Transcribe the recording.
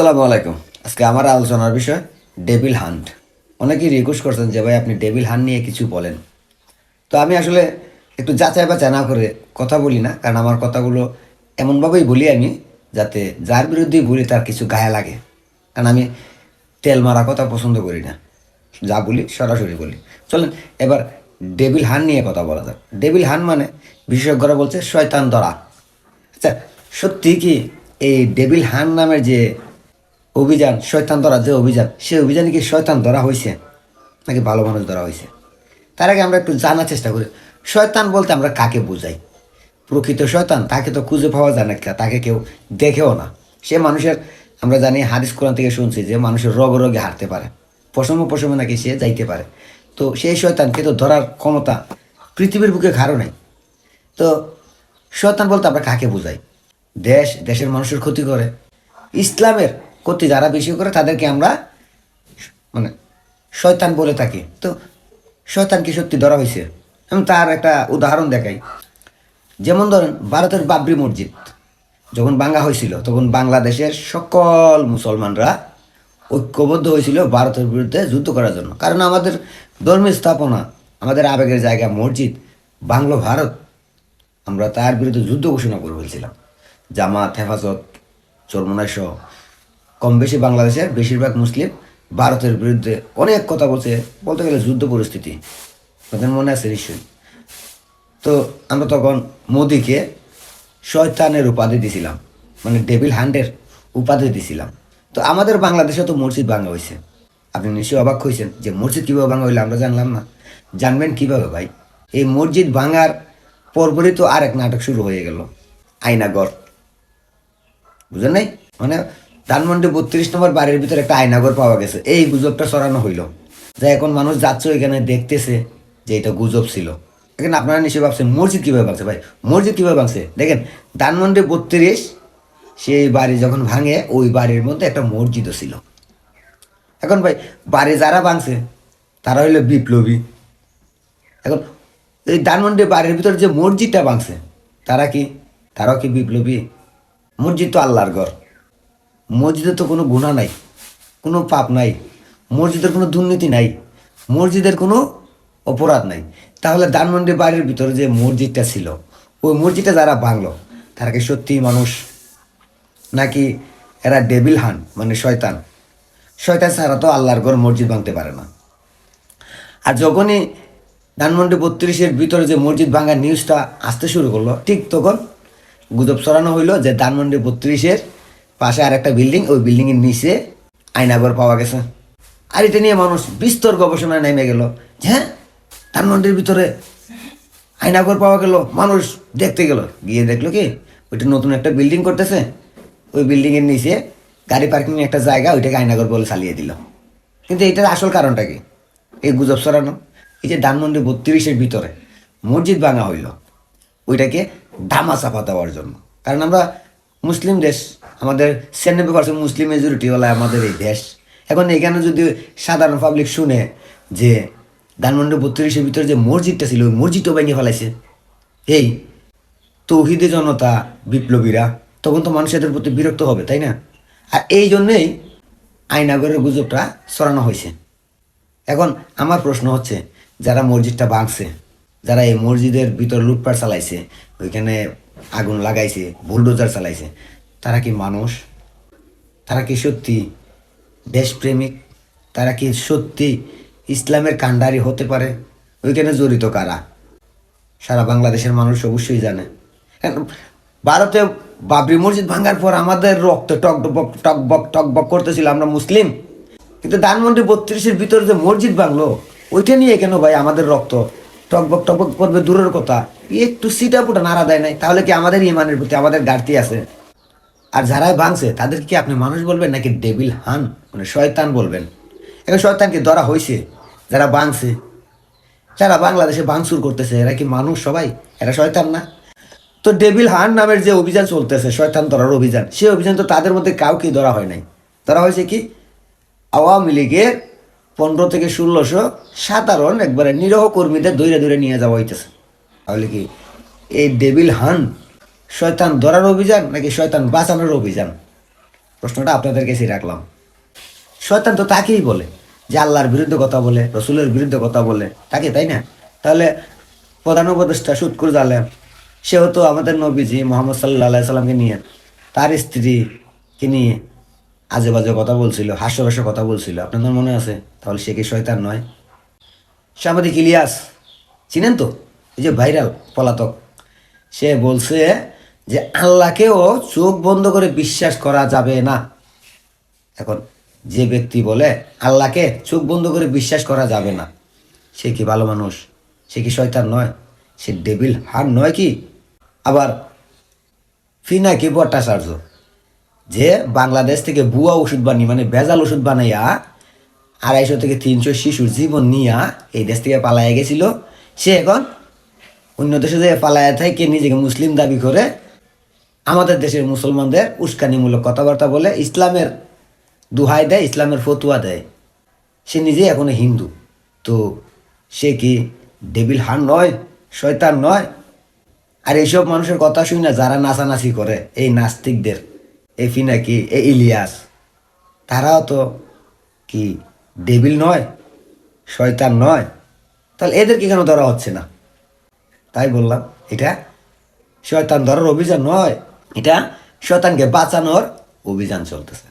আসসালামু আলাইকুম। আজকে আমার আলোচনার বিষয় ডেভিল হান্ট। অনেকেই রিকোয়েস্ট করছেন যে ভাই আপনি ডেভিল হান্ট নিয়ে কিছু বলেন। তো আমি আসলে একটু যাচাই বাছাই না করে কথা বলি না, কারণ আমার কথাগুলো এমনভাবেই বলি আমি, যাতে যার বিরুদ্ধেই বলি তার কিছু গায়ে লাগে। কারণ আমি তেল মারা কথা পছন্দ করি না। যা বলি সরাসরি বলি। চলেন, এবার ডেভিল হান নিয়ে কথা বলা যাক। ডেভিল হান মানে বিশেষজ্ঞরা বলছে শয়তান দরা আচ্ছা সত্যি কি এই ডেভিল হান নামের যে অভিযান, শয়তান ধরা যে অভিযান সেই অভিযানে কি শয়তান ধরা হয়েছে নাকি ভালো মানুষ ধরা হয়েছে তার আগে আমরা একটু জানার চেষ্টা করি। শয়তান বলতে আমরা কাকে বোঝাই? প্রকৃত শয়তান, তাকে তো খুঁজে পাওয়া যায় না তাকে কেউ দেখেও না। সে মানুষের, আমরা জানি হাদিস কোরআন থেকে শুনছি যে মানুষের রোগ রোগে হারতে পারে। পশম পশমে নাকি সে যাইতে পারে। তো সেই শয়তানকে তো ধরার ক্ষমতা পৃথিবীর বুকে কারও নেই। তো শয়তান বলতে আমরা কাকে বোঝাই? দেশ, দেশের মানুষের ক্ষতি করে। ইসলামের ক্ষতি যারা বেশি করে তাদেরকে আমরা মানে শয়তান বলে থাকি। তো শয়তান কি সত্যি ধরা হয়েছে। আমি তার একটা উদাহরণ দেখাই। যেমন ধরেন ভারতের বাবরি মসজিদ, যখন বাঙ্গা হয়েছিল, তখন বাংলাদেশের সকল মুসলমানরা ঐক্যবদ্ধ হয়েছিল ভারতের বিরুদ্ধে যুদ্ধ করার জন্য। কারণ আমাদের ধর্মীয় স্থাপনা, আমাদের আবেগের জায়গা মসজিদ, বাংলো ভারত, আমরা তার বিরুদ্ধে যুদ্ধ ঘোষণা করে ফেলছিলাম। জামাত, হেফাজত চরমনায় সহ। কম বেশি বাংলাদেশের বেশিরভাগ মুসলিম ভারতের বিরুদ্ধে অনেক কথা বলছে, বলতে গেলে যুদ্ধ পরিস্থিতি। আপনাদের মনে আছে নিশ্চয়ই। তো আমরা তখন মোদিকে শয়তানের উপাধি দিছিলাম মানে ডেভিল হান্ডের উপাধি দিছিলাম। তো আমাদের বাংলাদেশে তো মসজিদ ভাঙা হয়েছে। আপনি নিশ্চয়ই অবাক হয়েছেন যে মসজিদ কীভাবে ভাঙা হইলে, আমরা জানলাম না। জানবেন কীভাবে ভাই? এই মসজিদ ভাঙার পরপরই তো আর এক নাটক শুরু হয়ে গেল আয়নাগর বুঝলেন নাই? মানে ধানমন্ডি বত্রিশ নম্বর বাড়ির ভিতরে একটা আয়নাগর পাওয়া গেছে। এই গুজবটা সরানো হইল। যে এখন মানুষ যাচ্ছে ওইখানে দেখতেছে যে এটা গুজব ছিল। এখন আপনারা নিশ্চয়ই ভাবছেন, মসজিদ কীভাবে ভাঙছে ভাই? মসজিদ কীভাবে ভাঙছে? দেখেন, ধানমন্ডি বত্রিশ, সেই বাড়ি যখন ভাঙে, ওই বাড়ির মধ্যে একটা মসজিদও ছিল। এখন ভাই, বাড়ি যারা ভাঙছে, তারা হইল বিপ্লবী। এখন এই ধানমন্ডি বাড়ির ভিতরে যে মসজিদটা ভাঙছে, তারা কি? তারাও কি বিপ্লবী? মসজিদ তো আল্লাহর ঘর। মসজিদে তো কোনো গুণা নাই, কোনো পাপ নাই, মসজিদের কোনো দুর্নীতি নাই, মসজিদের কোনো অপরাধ নাই। তাহলে ধানমন্ডি বাড়ির ভিতরে যে মসজিদটা ছিল, ওই মসজিদটা যারা ভাঙলো, তারা কি সত্যিই মানুষ? নাকি এরা ডেবিল হান মানে শয়তান? শয়তান ছাড়া তো আল্লাহর ঘর মসজিদ ভাঙতে পারে না। আর যখনই ধানমন্ডি বত্রিশের ভিতরে যে মসজিদ ভাঙার নিউজটা আসতে শুরু করল, ঠিক তখন গুজব ছড়ানো হইল যে ধানমন্ডি বত্রিশের পাশে আর একটা বিল্ডিং ওই বিল্ডিংয়ের নিচে আয়নাঘর পাওয়া গেছে। আর এটা নিয়ে মানুষ বিস্তর গবেষণায় নেমে গেল। হ্যাঁ? ধানমন্ডির ভিতরে আয়নাঘর পাওয়া গেল, মানুষ দেখতে গেল। গিয়ে দেখল কি, ওইটা নতুন একটা বিল্ডিং করতেছে। ওই বিল্ডিংয়ের নিচে গাড়ি পার্কিং একটা জায়গা, ওইটাকে আয়নাঘর বলে চালিয়ে দিল। কিন্তু এটার আসল কারণটা কি? এই গুজব ছড়ানো? এই যে ধানমন্ডি বত্রিশের ভিতরে মসজিদ ভাঙা হইল, ওইটাকে ধামা চাপা দেওয়ার জন্য। কারণ আমরা মুসলিম দেশ, আমাদের সেভেন্টি পার্সেন্ট মুসলিম মেজরিটিওয়ালা আমাদের এই দেশ। এখন এখানে যদি সাধারণ পাবলিক শুনে যে ধানমন্ডি বত্রিশের ভিতরে যে মসজিদটা ছিল, ওই মসজিদও ভেঙে ফেলাইছে। এই তৌহিদে জনতা বিপ্লবীরা, তখন তো মানুষ এদের প্রতি বিরক্ত হবে, তাই না? আর এই জন্যেই আইনাগরের গুজবটা ছড়ানো হয়েছে। এখন আমার প্রশ্ন হচ্ছে, যারা মসজিদটা ভাঙছে, যারা এই মসজিদের ভিতর লুটপাট চালাইছে, ওইখানে আগুন লাগাইছে, বুলডোজার চালাইছে। তারা কি মানুষ? তারা কি সত্যি দেশপ্রেমিক? তারা কি সত্যি ইসলামের কাণ্ডারি হতে পারে? ওইখানে জড়িত কারা? সারা বাংলাদেশের মানুষ অবশ্যই জানে। ভারতে বাবরি মসজিদ ভাঙার পর আমাদের রক্ত টক বক টক বক টক বক করতেছিল, আমরা মুসলিম। কিন্তু ধানমন্ডি বত্রিশের ভিতরে যে মসজিদ ভাঙলো, ওইটা নিয়ে কেন ভাই আমাদের রক্ত টক টকবক টকবক করবে? দূরের কথা। একটু সিটা পুটা নাড়া দেয় নাই, তাহলে কি আমাদের ইমানের প্রতি আমাদের ঘাটতি আছে? আর যারাই ভাঙছে, তাদের কি আপনি মানুষ বলবেন নাকি ডেবিল হান মানে শয়তান বলবেন? এখন শয়তানকে ধরা হয়েছে যারা ভাঙছে। যারা বাংলাদেশে ভাঙচুর করতেছে, এরা কি মানুষ সবাই? এরা শয়তান না? তো ডেভিল হান নামের যে অভিযান চলতেছে, শয়তান ধরার অভিযান, সেই অভিযান তো তাদের মধ্যে কাউকে ধরা হয় নাই। ধরা হয়েছে কি? আওয়ামী লীগের পনেরো থেকে ষোলোশো সাধারণ একবারে নিরহ কর্মীদের দৈরে দৈরে নিয়ে যাওয়া হইতেছে। তাহলে কি এই ডেভিল হান শয়তান ধরার অভিযান নাকি শয়তান বাঁচানোর অভিযান? প্রশ্নটা আপনাদের কাছেই রাখলাম। শয়তান তো তাকেই বলে যে আল্লাহর বিরুদ্ধে কথা বলে, রসুলের বিরুদ্ধে কথা বলে। তাকে, তাই না? তাহলে প্রধান উপদেষ্টা সুৎকুর জালেম সেও তো আমাদের নবীজি মোহাম্মদ সাল্লাহ সাল্লামকে নিয়ে। তার স্ত্রীকে নিয়ে আজে বাজে কথা বলছিল হাস্যরসে কথা বলছিল। আপনাদের মনে আছে? তাহলে সে কি শয়তান নয়? সাংবাদিক ইলিয়াস, চিনেন তো? এই যে ভাইরাল পলাতক, সে বলছে যে আল্লাহকেও চোখ বন্ধ করে বিশ্বাস করা যাবে না। এখন যে ব্যক্তি বলে, আল্লাহকে চোখ বন্ধ করে বিশ্বাস করা যাবে না, সে কি ভালো মানুষ? সে কি শয়তান নয়? সে ডেবিল হার নয় কি? আবার ফিনাকি ভট্টাচার্য? যে বাংলাদেশ থেকে বুয়া ওষুধ বানিয়ে মানে ভেজাল ওষুধ বানাইয়া, আড়াইশো থেকে তিনশো শিশুর জীবন নিয়া এই দেশ থেকে পালাইয়া গেছিল, সে এখন অন্য দেশে যে পালাইয়া থেকে নিজেকে মুসলিম দাবি করে আমাদের দেশের মুসলমানদের উস্কানিমূলক কথাবার্তা বলে ইসলামের দুহাই দেয়, ইসলামের ফতুয়া দেয়। সে নিজেই এখনও হিন্দু। তো সে কি ডেবিল হান নয়, শয়তান নয়? আর এইসব মানুষের কথা শুনি না যারা নাচানাচি করে, এই নাস্তিকদের, এই ফিনাকি এই ইলিয়াস, তারাও তো কি ডেবিল নয়, শয়তান নয়? তাহলে এদেরকে কেন ধরা হচ্ছে না? তাই বললাম এটা শয়তান ধরার অভিযান নয় এটা শয়তানকে বাঁচানোর অভিযান চলতেছে।